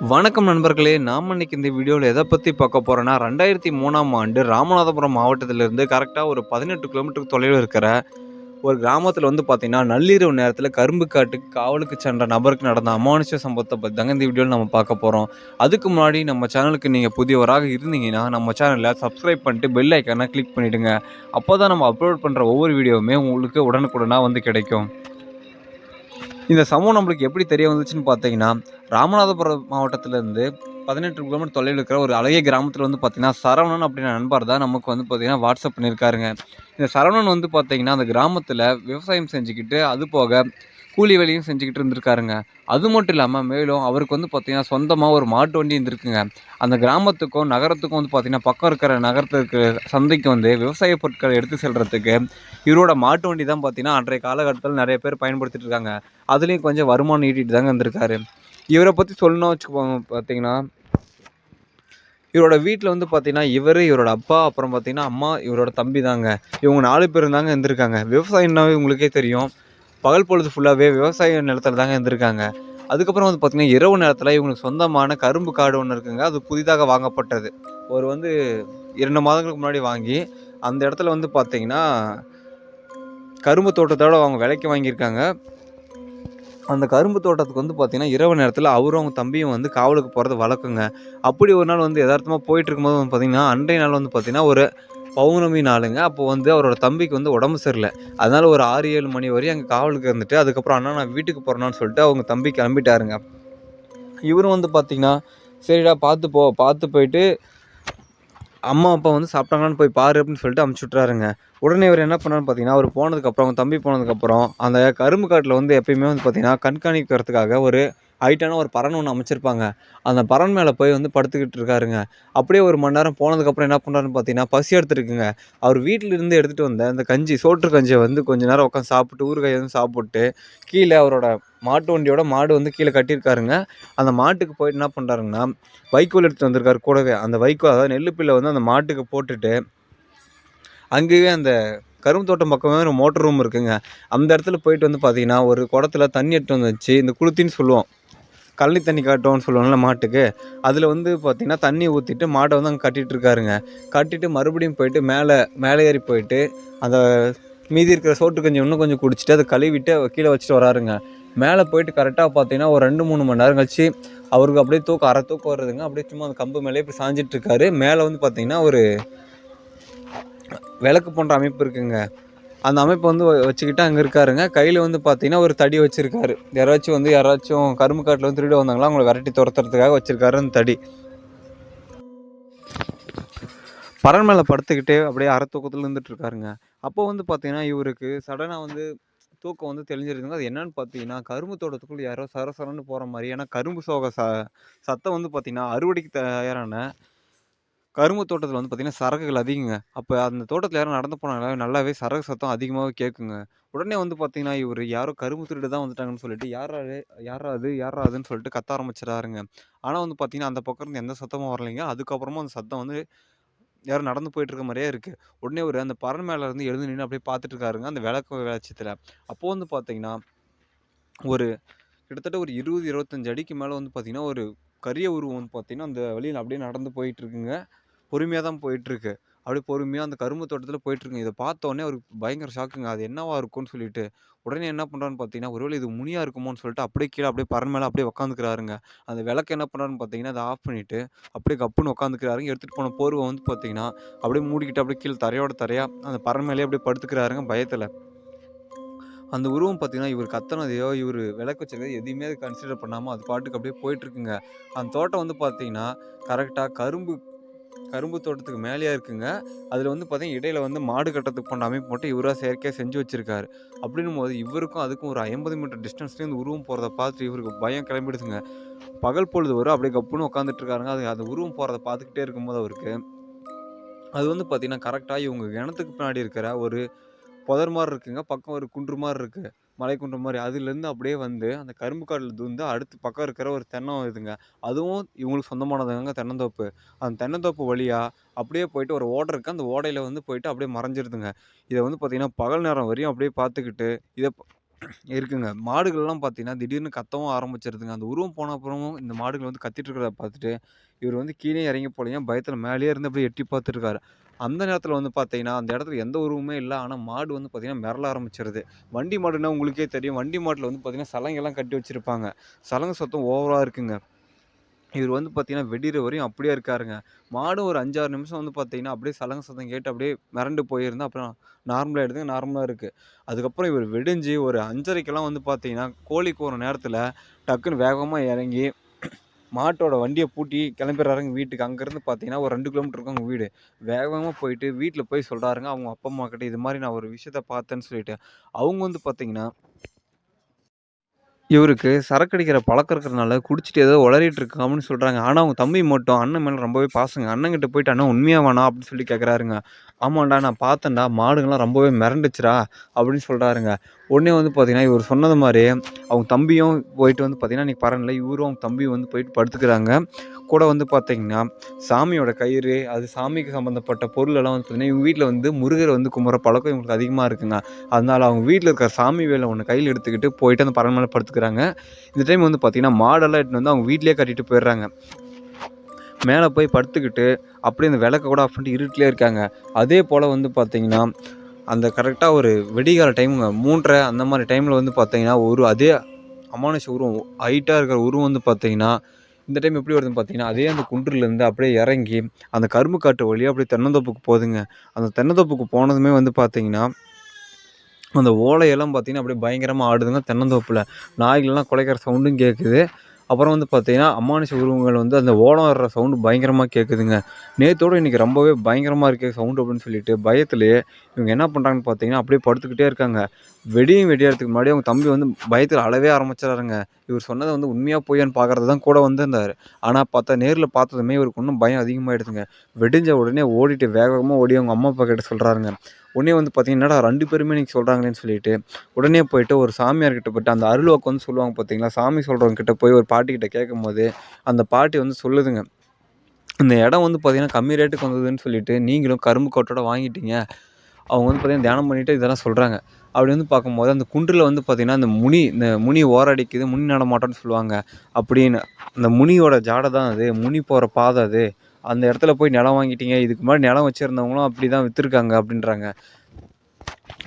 வணக்கம் நண்பர்களே நாம் இன்னைக்கு இந்த வீடியோவில் எதை பற்றி பார்க்க போகிறோன்னா ரெண்டாயிரத்தி மூணாம் ஆண்டு ராமநாதபுரம் மாவட்டத்திலிருந்து கரெக்டாக ஒரு பதினெட்டு கிலோமீட்டருக்கு தொலைவில் இருக்கிற ஒரு கிராமத்தில் வந்து பார்த்திங்கன்னா நள்ளிரவு நேரத்தில் கரும்பு காட்டுக்கு காவலுக்கு சென்ற நபருக்கு நடந்த அமானுஷ சம்பவத்தை பற்றி தாங்க இந்த வீடியோவில் நம்ம பார்க்க போகிறோம் அதுக்கு முன்னாடி நம்ம சேனலுக்கு நீங்கள் புதியவராக இருந்தீங்கன்னா நம்ம சேனலில் சப்ஸ்கிரைப் பண்ணிட்டு பெல் ஐக்கானை கிளிக் பண்ணிவிடுங்க அப்போ தான் நம்ம அப்லோட் பண்ணுற ஒவ்வொரு வீடியோவுமே உங்களுக்கு உடனுக்குடனாக வந்து கிடைக்கும். இந்த சமூகம் நம்மளுக்கு எப்படி தெரிய வந்துச்சுன்னு பார்த்தீங்கன்னா ராமநாதபுரம் மாவட்டத்திலேருந்து பதினெட்டு கிலோமீட்டர் தொலைவில் இருக்கிற ஒரு அழகிய கிராமத்தில் வந்து பார்த்திங்கன்னா சரவணன் அப்படின்ற நண்பர் தான் நமக்கு வந்து பார்த்தீங்கன்னா வாட்ஸ்அப் பண்ணியிருக்காருங்க. இந்த சரவணன் வந்து பார்த்திங்கன்னா அந்த கிராமத்தில் விவசாயம் செஞ்சுக்கிட்டு அது போக கூலி வேலையும் செஞ்சுக்கிட்டு இருந்திருக்காருங்க. அது மட்டும் இல்லாமல் மேலும் அவருக்கு வந்து பார்த்திங்கன்னா சொந்தமாக ஒரு மாட்டு வண்டி இருந்திருக்குங்க. அந்த கிராமத்துக்கும் நகரத்துக்கும் வந்து பார்த்திங்கன்னா பக்கம் இருக்கிற நகரத்துக்கு சந்தைக்கு வந்து விவசாய பொருட்களை எடுத்து செல்கிறதுக்கு இவரோட மாட்டு வண்டி தான் பார்த்திங்கன்னா அன்றைய காலகட்டத்தில் நிறைய பேர் பயன்படுத்திட்டு இருக்காங்க. அதுலேயும் கொஞ்சம் வருமானம் ஈட்டிட்டு தாங்க இருந்திருக்காரு இவரை பற்றி சொல்லணும் வச்சுக்கோங்க பார்த்தீங்கன்னா இவரோட வீட்டில் வந்து பார்த்தீங்கன்னா இவர் இவரோட அப்பா அப்புறம் பார்த்தீங்கன்னா அம்மா இவரோட தம்பி தாங்க. இவங்க நாலு பேர் தாங்க இருந்திருக்காங்க. விவசாயம்னாவே உங்களுக்கே தெரியும். பகல் பொழுது ஃபுல்லாகவே விவசாய நிலத்தில் தாங்க இருந்திருக்காங்க. அதுக்கப்புறம் வந்து பார்த்திங்கன்னா இரவு நேரத்தில் இவங்களுக்கு சொந்தமான கரும்பு காடு ஒன்று இருக்குங்க. அது புதிதாக வாங்கப்பட்டது. ஒரு வந்து இரண்டு மாதங்களுக்கு முன்னாடி வாங்கி அந்த இடத்துல வந்து பார்த்திங்கன்னா கரும்பு தோட்டத்தோடு அவங்க விலைக்கு வாங்கியிருக்காங்க. அந்த கரும்பு தோட்டத்துக்கு வந்து பார்த்திங்கன்னா இரவு நேரத்தில் அவரும் அவங்க தம்பியும் வந்து காவலுக்கு போகிறது வழக்குங்க. அப்படி ஒரு நாள் வந்து யதார்த்தமாக போயிட்டு இருக்கும்போது வந்து பார்த்திங்கன்னா அன்றைய நாள் வந்து பார்த்திங்கன்னா ஒரு பௌர்ணமி நாளுங்க அப்போ வந்து அவரோட தம்பிக்கு வந்து உடம்பு சரியில்லை. அதனால் ஒரு ஆறு ஏழு மணி வரையும் அங்கே காவலுக்கு இருந்துட்டு அதுக்கப்புறம் அண்ணா நான் வீட்டுக்கு போகிறேன்னு சொல்லிட்டு அவங்க தம்பி கிளம்பிட்டாருங்க. இவரும் வந்து பார்த்திங்கன்னா சரிடா பார்த்து போ. பார்த்து போயிட்டு அம்மா அப்பா வந்து சாப்பிட்டாங்களான்னு போய் பாரு அப்படின்னு சொல்லிட்டு அமுச்சு உடனே இவர் என்ன பண்ணான்னு பார்த்தீங்கன்னா அவர் போனதுக்கப்புறம் அவங்க தம்பி போனதுக்கப்புறம் அந்த கரும்பு காட்டில் வந்து எப்பயுமே வந்து பார்த்திங்கன்னா கண்காணிக்கிறதுக்காக ஒரு ஹைட்டான ஒரு பறன் ஒன்று அமைச்சிருப்பாங்க. அந்த பறன் மேலே போய் வந்து படுத்துக்கிட்டு இருக்காருங்க. அப்படியே ஒரு மணி நேரம் போனதுக்கப்புறம் என்ன பண்ணுறாருன்னு பார்த்தீங்கன்னா பசி எடுத்துருக்குங்க. அவர் வீட்டிலிருந்து எடுத்துகிட்டு வந்த அந்த கஞ்சி சோற்று கஞ்சியை வந்து கொஞ்ச நேரம் உட்காந்து சாப்பிட்டு ஊறுகாய் வந்து சாப்பிட்டு கீழே அவரோட மாட்டு வண்டியோட மாடு வந்து கீழே கட்டியிருக்காருங்க. அந்த மாட்டுக்கு போயிட்டு என்ன பண்ணுறாருங்கன்னா வைக்கோல் எடுத்துகிட்டு வந்திருக்காரு கூடவே. அந்த வைக்கோல் அதாவது நெல்லுப்பில்லை வந்து அந்த மாட்டுக்கு போட்டுட்டு அங்கேயே அந்த கரும்பு தோட்டம் பக்கமே ஒரு மோட்டர் ரூம் இருக்குங்க. அந்த இடத்துல போயிட்டு வந்து பார்த்தீங்கன்னா ஒரு குடத்துல தண்ணி எடுத்து வந்துச்சு இந்த குளுத்தின்னு சொல்லுவோம். கழனி தண்ணி காட்டுவோம்னு சொல்லுவோம்ல மாட்டுக்கு அதில் வந்து பார்த்திங்கன்னா தண்ணி ஊற்றிட்டு மாட்டை வந்து அங்கே கட்டிகிட்டு இருக்காருங்க. கட்டிட்டு மறுபடியும் போயிட்டு மேலே மேலே ஏறி போயிட்டு அந்த மீதி இருக்கிற சோட்டு கஞ்சி இன்னும் கொஞ்சம் குடிச்சிட்டு அதை கழுவிட்டு கீழே வச்சுட்டு வராருங்க. மேலே போயிட்டு கரெக்டாக பார்த்தீங்கன்னா ஒரு ரெண்டு மூணு மணி நேரம் கழிச்சு அவருக்கு அப்படியே தூக்கம் அரை தூக்கம் வருதுங்க அப்படியே சும்மா அந்த கம்பு மேலே இப்படி சாஞ்சிட்ருக்காரு மேலே வந்து பார்த்தீங்கன்னா ஒரு விளக்கு போன்ற அமைப்பு இருக்குங்க. அந்த அமைப்பை வந்து வச்சுக்கிட்டு அங்கே இருக்காருங்க. கையில் வந்து பார்த்தீங்கன்னா ஒரு தடி வச்சுருக்காரு. யாராச்சும் வந்து யாராச்சும் கரும்பு காட்டில் வந்து திருட வந்தாங்களா அவங்கள விரட்டி துரத்துறதுக்காக வச்சுருக்காரு அந்த தடி. பறன் மேலே படுத்துக்கிட்டே அப்படியே அரை தூக்கத்தில் இருந்துட்டு இருக்காருங்க. அப்போ வந்து பார்த்தீங்கன்னா இவருக்கு சடனாக வந்து தூக்கம் வந்து தெளிஞ்சிருக்குங்க அது என்னன்னு பார்த்தீங்கன்னா கரும்பு தோட்டத்துக்குள்ளே யாரோ சரசரன்னு போகிற மாதிரி ஏன்னா கரும்பு சோக ச சத்தம் வந்து பார்த்தீங்கன்னா அறுவடைக்கு தயாரான கரும்பு தோட்டத்தில் வந்து பார்த்திங்கன்னா சரக்குகள் அதிகங்க. அப்போ அந்த தோட்டத்தில் யாரும் நடந்து போனால நல்லாவே சரக்கு சத்தம் அதிகமாகவே கேட்குங்க உடனே வந்து பார்த்திங்கன்னா இவர் யாரோ கரும்பு திருடு தான் வந்துட்டாங்கன்னு சொல்லிட்டு யாராரு யாராது யாராதுன்னு சொல்லிட்டு கத்த ஆரம்பிச்சிடாருங்க ஆனால் வந்து பார்த்திங்கன்னா அந்த பக்கம் இருந்து எந்த சத்தமும் வரலைங்க. அதுக்கப்புறமா அந்த சத்தம் வந்து யாரும் நடந்து போயிட்டு இருக்க மாதிரியே இருக்குது உடனே ஒரு அந்த பறன் மேலே இருந்து எழுந்து நின்று அப்படியே பார்த்துட்டு இருக்காருங்க அந்த விளக்கு வெளிச்சத்தில். அப்போது வந்து பார்த்திங்கன்னா ஒரு கிட்டத்தட்ட ஒரு இருபது இருபத்தஞ்சு அடிக்கு மேலே வந்து பார்த்திங்கன்னா ஒரு கரிய உருவம் வந்து பார்த்திங்கன்னா அந்த வழியில் அப்படியே நடந்து போயிட்டுருக்குங்க. பொறுமையாக தான் போயிட்டுருக்கு. அப்படியே பொறுமையாக அந்த கரும்பு தோட்டத்தில் போயிட்டுருக்குங்க இதை பார்த்தோன்னே அவருக்கு பயங்கர ஷாக்குங்க அது என்னவா இருக்கும்னு சொல்லிட்டு உடனே என்ன பண்ணுறான்னு பார்த்தீங்கன்னா ஒருவேளை இது முனியாக இருக்குமோன்னு சொல்லிட்டு அப்படியே கீழே அப்படியே பறன் மேலே அப்படியே உட்காந்துக்கிறாருங்க அந்த விளக்கு என்ன பண்ணுறான்னு பார்த்தீங்கன்னா அதை ஆஃப் பண்ணிவிட்டு அப்படியே கப்புன்னு உட்காந்துக்கிறாருங்க எடுத்துகிட்டு போன போர்வை வந்து பார்த்தீங்கன்னா அப்படியே மூடிக்கிட்டு அப்படியே கீழே தரையோட தரையாக அந்த பறன் மேலேயே அப்படியே படுத்துக்கிறாருங்க பயத்தில். அந்த உருவம் பார்த்தீங்கன்னா இவர் கத்தனதையோ இவர் விளக்கு வச்சதையோ எதையுமே கன்சிடர் பண்ணாமல் அது பாட்டுக்கு அப்படியே போயிட்டுருக்குங்க. அந்த தோட்டம் வந்து பார்த்தீங்கன்னா கரெக்டாக கரும்பு கரும்பு தோட்டத்துக்கு மேலேயே இருக்குங்க. அதில் வந்து பார்த்தீங்கன்னா இடையில வந்து மாடு கட்டத்துக்கு போன்ற அமைப்பு மட்டும் இவராக செயற்கையாக செஞ்சு வச்சிருக்காரு. அப்படின்னும் போது இவருக்கும் அதுக்கும் ஒரு ஐம்பது மீட்டர் டிஸ்டன்ஸ்லேயே இந்த உருவம் போகிறத பார்த்துட்டு இவருக்கு பயம் கிளம்பிடுதுங்க. பகல் பொழுது வரும் அப்படியே கப்புன்னு உட்காந்துட்டு இருக்காருங்க. அது அந்த உருவம் போகிறத பார்த்துக்கிட்டே இருக்கும்போது அவருக்கு. அது வந்து பார்த்தீங்கன்னா கரெக்டாக இவங்க கிணத்துக்கு பின்னாடி இருக்கிற ஒரு புதர் மாதிரி இருக்குங்க. பக்கம் ஒரு குன்று மாதிரி இருக்குது மலைக்குன்று மாதிரி. அதுலேருந்து அப்படியே வந்து அந்த கரும்பு காட்டில் வந்து அடுத்து பக்கம் இருக்கிற ஒரு தென்னம் இதுங்க. அதுவும் இவங்களுக்கு சொந்தமானதுங்க தென்னந்தோப்பு. அந்த தென்னந்தோப்பு வழியாக அப்படியே போயிட்டு ஒரு ஓடை இருக்குது அந்த ஓடையில் வந்து போயிட்டு அப்படியே மறைஞ்சிருதுங்க. இதை வந்து பார்த்திங்கன்னா பகல் நேரம் வரையும் அப்படியே பார்த்துக்கிட்டு இதை இருக்குங்க. மாடுகள்லாம் பார்த்தீங்கன்னா, திடீர்னு கத்தவும் ஆரம்பிச்சிருதுங்க அந்த உருவம் போன அப்புறமும் இந்த மாடுகள் வந்து கத்திட்டு இருக்கிறத பார்த்துட்டு, இவர் வந்து கீழே இறங்கி போலயாம். பயத்துல மேலேயே இருந்து அப்படியே எட்டி பார்த்துருக்காரு. அந்த நேரத்துல வந்து பார்த்தீங்கன்னா, அந்த இடத்துல எந்த உருவமே இல்ல. ஆனா மாடு வந்து பார்த்தீங்கன்னா, மிரள ஆரம்பிச்சிருது வண்டி மாடுன்னா உங்களுக்கே தெரியும். வண்டி மாட்டில் வந்து பார்த்தீங்கன்னா, சலங்கெல்லாம் கட்டி வச்சிருப்பாங்க. சலங்க சத்தம் ஓவரா இருக்குங்க. இவர் வந்து பார்த்திங்கன்னா வெடிகிற வரையும் அப்படியே இருக்காருங்க. மாடு ஒரு 5, 6 நிமிஷம் வந்து பார்த்தீங்கன்னா, அப்படியே சலங்க சத்தம் கேட்டு அப்படியே மிரண்டு போயிருந்து, அப்புறம் நார்மலாக எடுத்துங்க நார்மலாக இருக்குது அதுக்கப்புறம் இவர் வெடிஞ்சு ஒரு 5:30க்கெல்லாம் வந்து பார்த்திங்கன்னா கோழி கூவுற நேரத்தில் டக்குன்னு வேகமாக இறங்கி, மாட்டோட வண்டியை பூட்டி கிளம்பிடுறாருங்க வீட்டுக்கு. அங்கேருந்து பார்த்தீங்கன்னா, ஒரு ரெண்டு கிலோமீட்டர் இருக்கும் அவங்க வீடு. வேகமாக போயிட்டு வீட்டில் போய் சொல்கிறாருங்க அவங்க அப்பா, அம்மா கிட்ட இது மாதிரி நான் ஒரு விஷயத்த பார்த்தேன்னு சொல்லிட்டு. அவங்க வந்து பார்த்தீங்கன்னா இவருக்கு சரக்கு அடிக்கிற பழக்கம் இருக்கிறனால, குடிச்சிட்டு ஏதோ உளறிட்டு இருக்காம்ன்னு சொல்கிறாங்க ஆனால் அவங்க தம்பி மட்டும் அண்ணன் மேலே ரொம்பவே பாசங்க. அண்ணங்கிட்ட போயிட்டு, உண்மையாக வேணாம் அப்படின்னு சொல்லி கேட்குறாருங்க. ஆமாண்டா நான் பார்த்தேன்டா. மாடுங்கள்லாம் ரொம்பவே மிரண்டுச்சுடா" அப்படின்னு சொல்கிறாருங்க உடனே வந்து பார்த்திங்கன்னா இவர் சொன்னது மாதிரி அவங்க தம்பியும் போயிட்டு வந்து பார்த்தீங்கன்னா, இன்றைக்கி பரவாயில்ல. இவரும் அவங்க தம்பியும் வந்து போயிட்டு படுத்துக்கிறாங்க. கூட வந்து பார்த்திங்கன்னா சாமியோட கயிறு, அது சாமிக்கு சம்மந்தப்பட்ட பொருளெல்லாம் வந்து பார்த்தீங்கன்னா, இவங்க வீட்டில் வந்து முருகரை வந்து கும்புற பழக்கம் இவங்களுக்கு அதிகமாக இருக்குங்க. அதனால் அவங்க வீட்டில் இருக்கிற சாமி வேலை ஒன்று கையில் எடுத்துக்கிட்டு போயிட்டு அந்த பரண் படுத்துக்கிறாங்க. இந்த டைம் வந்து பார்த்தீங்கன்னா, மாடெல்லாம் எடுத்துட்டு வந்து அவங்க வீட்டிலே கட்டிட்டு போயிடுறாங்க. மேலே போய் படுத்துக்கிட்டு, அப்படியே அந்த விளக்க கூட ஆஃப் பண்ணிட்டு இருக்காங்க. அதே போல் வந்து பார்த்தீங்கன்னா, அந்த கரெக்டாக ஒரு வெடிகால டைமுங்க 3:30 அந்த மாதிரி டைமில் வந்து பார்த்தீங்கன்னா, ஒரு அதே அமானுஷ உருவம் ஹைட்டாக இருக்கிற உருவம் வந்து பார்த்தீங்கன்னா, இந்த டைம் எப்படி வருதுன்னு பார்த்தீங்கன்னா, அதே அந்த குன்றுலேருந்து அப்படியே இறங்கி, அந்த கரும்பு காட்டு வழியாக அப்படியே தென்னந்தோப்புக்கு போகுதுங்க. அந்த தென்னந்தோப்புக்கு போனதுமே வந்து பார்த்தீங்கன்னா, அந்த ஓலையெல்லாம் பார்த்தீங்கன்னா, அப்படியே பயங்கரமாக ஆடுதுங்க தென்னந்தோப்பில் நாய்களெல்லாம் குலைக்கிற சவுண்டும் கேட்குது. அப்புறம் வந்து பார்த்தீங்கன்னா, அமானுஷ உருவங்கள் வந்து அந்த ஓடம் வர்ற சவுண்டு பயங்கரமாக கேட்குதுங்க. நேற்றோடு இன்றைக்கி ரொம்பவே பயங்கரமாக இருக்கே சவுண்டு அப்படின்னு சொல்லிட்டு, பயத்துலேயே இவங்க என்ன பண்ணுறாங்கன்னு பார்த்தீங்கன்னா, அப்படியே படுத்துக்கிட்டே இருக்காங்க. வெடியும் வெடியறதுக்கு முன்னாடி அவங்க தம்பி வந்து பயத்தில் அளவே ஆரம்பிச்சுறாருங்க. இவர் சொன்னதை வந்து உண்மையாக பொய்யான்னு பார்க்குறது தான் கூட வந்திருந்தாரு. ஆனால் பார்த்தா நேரில் பார்த்ததுமே இவருக்கு இன்னும் பயம் அதிகமாகிடுதுங்க வெடிஞ்ச உடனே ஓடிட்டு வேகமாக ஓடி அவங்க அம்மா, அப்பா கிட்ட சொல்கிறாருங்க உடனே வந்து பார்த்தீங்கன்னா, "என்னடா 2 பேருமே இன்னைக்கு சொல்கிறாங்களேன்னு சொல்லிட்டு, உடனே போயிட்டு ஒரு சாமியார் கிட்ட போயிட்டு அந்த அருள்வாக்கு வந்து சொல்லுவாங்க பார்த்தீங்களா, சாமி சொல்றவங்க கிட்ட போய் ஒரு பாட்டிகிட்ட கேட்கும்போது, அந்த பாட்டி வந்து சொல்லுதுங்க. "இந்த இடம் வந்து பார்த்தீங்கன்னா, கம்மி ரேட்டுக்கு வந்ததுன்னு சொல்லிட்டு, நீங்களும் கரும்பு கோட்டோட வாங்கிட்டீங்க." அவங்க வந்து பார்த்தீங்கன்னா, தியானம் பண்ணிவிட்டு இதெல்லாம் சொல்கிறாங்க அப்படி வந்து பார்க்கும்போது, அந்த குன்றில் வந்து பார்த்தீங்கன்னா, அந்த முனி இந்த முனி ஓரடிக்குது, முனி நடமாட்டம்னு சொல்லுவாங்க. அப்படின்னு அந்த முனியோட ஜாடை தான் அது. முனி போகிற பாதை அது. அந்த இடத்துல போய் நிலம் வாங்கிட்டீங்க. இதுக்கு முன்னாடி நிலம் வச்சுருந்தவங்களும் அப்படி தான் வித்துருக்காங்க அப்படின்றாங்க.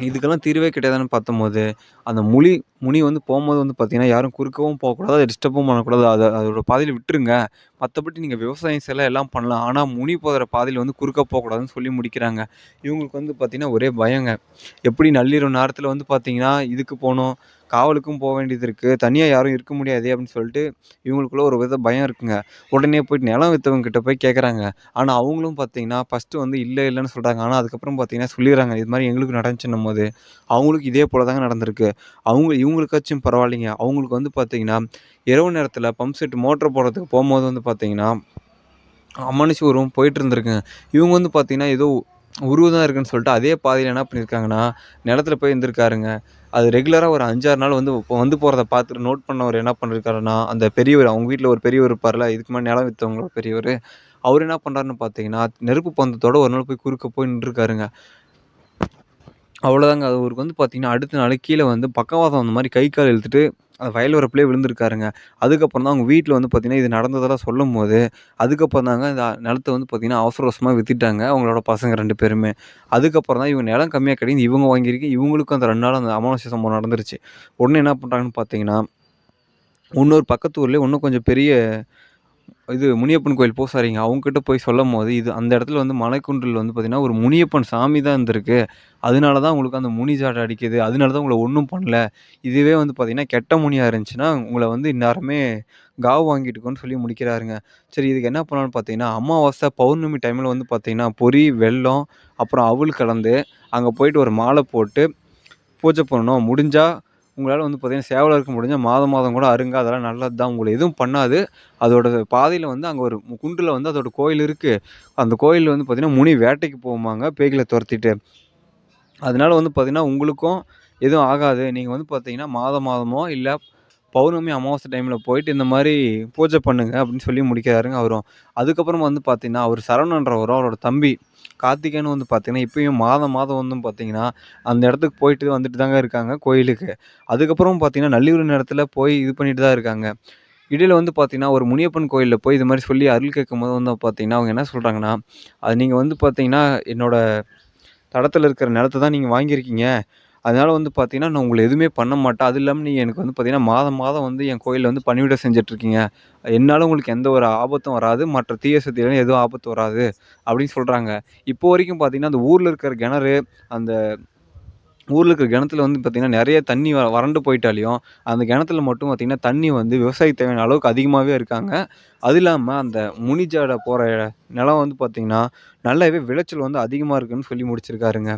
இதுக்கெல்லாம் தீர்வே கிடையாதான்னு பார்த்தம்போது, அந்த முனி முனி வந்து போகும்போது வந்து பார்த்தீங்கன்னா, யாரும் குறுக்கவும் போகக்கூடாது, அதை டிஸ்டர்பும் பண்ணக்கூடாது. அதை அதோட பாதையில் விட்டுருங்க. மற்றபடி நீங்கள் விவசாயம் செய்யலாம், எல்லாம் பண்ணலாம். ஆனால் முனி போகிற பாதையில் வந்து குறுக்க போகக்கூடாதுன்னு சொல்லி முடிக்கிறாங்க. இவங்களுக்கு வந்து பார்த்திங்கன்னா ஒரே பயங்க. எப்படி நள்ளிரவு நேரத்தில் வந்து பார்த்திங்கன்னா இதுக்கு போகணும் காவலுக்கும் போக வேண்டியது இருக்குது தனியாக யாரும் இருக்க முடியாதே அப்படின்னு சொல்லிட்டு, இவங்களுக்குள்ள ஒரு வித பயம் இருக்குங்க. உடனே போயிட்டு நிலம் வித்தவங்க கிட்ட போய் கேட்குறாங்க. ஆனால் அவங்களும் பார்த்தீங்கன்னா, ஃபர்ஸ்ட்டு வந்து இல்லை இல்லைன்னு சொல்கிறாங்க ஆனால் அதுக்கப்புறம் பார்த்தீங்கன்னா சொல்லிடுறாங்க இது மாதிரி எங்களுக்கு நடந்துச்சுன்னும் நடந்துச்சுன்னும்போது, அவங்களுக்கும் இதே போல தாங்க நடந்திருக்கு. அவங்க இவங்களுக்காச்சும் பரவாயில்லைங்க. அவங்களுக்கு வந்து பார்த்தீங்கன்னா, இரவு நேரத்தில் பம்ப் செட் மோட்டர் போடுறதுக்கு போகும்போது வந்து பார்த்தீங்கன்னா, அமானுஷ உருவம் போயிட்டு இருந்திருக்குங்க. இவங்க வந்து பார்த்தீங்கன்னா, ஏதோ உருவு தான் இருக்குன்னு சொல்லிட்டு அதே பாதையில் என்ன பண்ணியிருக்காங்கன்னா, நிலத்தில் போய் இருந்திருக்காருங்க. அது ரெகுலராக ஒரு 5, 6 நாள் வந்து வந்து போகிறத பார்த்துட்டு நோட் பண்ணவர் என்ன பண்ணிருக்காருன்னா அந்த பெரியவர் அவங்க வீட்டில் ஒரு பெரியவர் இருப்பார்ல, இதுக்கு முன்னாடி நிலம் வித்தவங்கள பெரியவர் அவர் என்ன பண்ணுறாருன்னு பார்த்தீங்கன்னா, நெருப்பு பந்தத்தோடு ஒரு நாள் போய் குறுக்க போய் நின்றுருக்காருங்க. அவ்வளோதாங்க. அவருக்கு வந்து பார்த்தீங்கன்னா, அடுத்த நாள் கீழே வந்து பக்கவாதம் அந்த மாதிரி கை, கால் இழுத்துட்டு அந்த வயல் வரப்புலயே விழுந்திருக்காருங்க. அதுக்கப்புறம் தான் அவங்க வீட்டில் வந்து பார்த்திங்கன்னா இது நடந்ததெல்லாம் சொல்லும் போது அதுக்கப்புறம் தாங்க இந்த நிலத்த வந்து பார்த்திங்கன்னா அவசர அவசரமாக விற்றுட்டாங்க அவங்களோட பசங்க ரெண்டு பேருமே. அதுக்கப்புறம் தான் இவங்க நிலம் கம்மியாக கிடைக்குது. இவங்க வாங்கியிருக்கு. இவங்களுக்கும் அந்த ரெண்டு நாள் அந்த அமாவாசை சம்பவம் நடந்துருச்சு. உடனே என்ன பண்ணுறாங்கன்னு பார்த்தீங்கன்னா, இன்னொரு பக்கத்து ஊர்லேயே இன்னும் கொஞ்சம் பெரிய இது முனியப்பன் கோயில் பூசாரிங்க. அவங்ககிட்ட போய் சொல்லும் போது இது அந்த இடத்துல வந்து மலைக்குன்றில் வந்து பார்த்திங்கன்னா ஒரு முனியப்பன் சாமி தான் இருந்திருக்கு. அதனால தான் உங்களுக்கு அந்த முனி ஜாட அடிக்குது. அதனால தான் உங்களை ஒன்றும் பண்ணல. இதுவே வந்து பார்த்திங்கன்னா கெட்ட முனியாக இருந்துச்சுன்னா, உங்களை வந்து இந்நேரமே காவு வாங்கிட்டுக்கோன்னு சொல்லி முடிக்கிறாருங்க. சரி இதுக்கு என்ன பண்ணலான்னு பார்த்தீங்கன்னா, அமாவாசை, பௌர்ணமி டைமில் வந்து பார்த்திங்கன்னா பொரி, வெல்லம், அப்புறம் அவல் கலந்து, அங்கே போயிட்டு ஒரு மாலை போட்டு பூஜை பண்ணணும். முடிஞ்சால் உங்களால் வந்து பார்த்திங்கன்னா சேவலாக இருக்க முடிஞ்சால் மாதம் மாதம் கூட அருங்க. அதெல்லாம் நல்லது தான். உங்களை எதுவும் பண்ணாது. அதோட பாதையில் வந்து அங்கே ஒரு குண்டில் வந்து அதோட கோயில் இருக்குது அந்த கோயில் வந்து பார்த்தீங்கன்னா, முனி வேட்டைக்கு போவாங்க பேய்களை துரத்திட்டு அதனால வந்து பார்த்திங்கன்னா உங்களுக்கும் எதுவும் ஆகாது. நீங்கள் வந்து பார்த்தீங்கன்னா, மாதம் மாதமோ இல்லை பௌர்ணமி, அமாவாசை டைமில் போயிட்டு இந்த மாதிரி பூஜை பண்ணுங்க அப்படின்னு சொல்லி முடிக்கிறாருங்க அவரும். அதுக்கப்புறம் வந்து பார்த்தீங்கன்னா, அவர் சரவணன்றவரும், அவரோட தம்பி கார்த்திகேயனும் வந்து பார்த்தீங்கன்னா, இப்பயும் மாதம் மாதம் வந்து பார்த்தீங்கன்னா, அந்த இடத்துக்கு போயிட்டு வந்துட்டு தாங்க இருக்காங்க கோயிலுக்கு. அதுக்கப்புறம் பார்த்தீங்கன்னா, நள்ளியூர் நேரத்தில் போய் இது பண்ணிட்டு தான் இருக்காங்க. இடையில் வந்து பார்த்தீங்கன்னா, ஒரு முனியப்பன் கோயிலில் போய் இது மாதிரி சொல்லி அருள் கேட்கும்போது வந்து பார்த்தீங்கன்னா, அவங்க என்ன சொல்கிறாங்கன்னா "அது நீங்கள் வந்து பார்த்தீங்கன்னா, என்னோடய தடத்தில் இருக்கிற நிலத்த தான் நீங்கள் வாங்கியிருக்கீங்க. அதனால் வந்து பார்த்தீங்கன்னா, நான் உங்களை எதுவுமே பண்ண மாட்டேன். அதுவும் இல்லாமல் நீங்கள் எனக்கு வந்து பார்த்தீங்கன்னா, மாதம் மாதம் வந்து என் கோயிலில் வந்து பணிவிட செஞ்சிட்ருக்கீங்க என்னால் உங்களுக்கு எந்த ஒரு ஆபத்தும் வராது. மற்ற தீய சக்திகளும் எதுவும் ஆபத்து வராது." அப்படின்னு சொல்கிறாங்க இப்போ வரைக்கும் பார்த்தீங்கன்னா, அந்த ஊரில் இருக்கிற கிணறு, அந்த ஊரில் இருக்கிற கிணத்துல வந்து பார்த்தீங்கன்னா, நிறைய தண்ணி வ வறண்டு போயிட்டாலையும், அந்த கிணத்துல மட்டும் பார்த்திங்கன்னா தண்ணி வந்து விவசாய தேவையான அளவுக்கு அதிகமாகவே இருக்காங்க. அது இல்லாமல் அந்த முனிஜாட போகிற நிலம் வந்து பார்த்திங்கன்னா நல்லாவே விளைச்சல் வந்து அதிகமாக இருக்குன்னு சொல்லி முடிச்சிருக்காருங்க.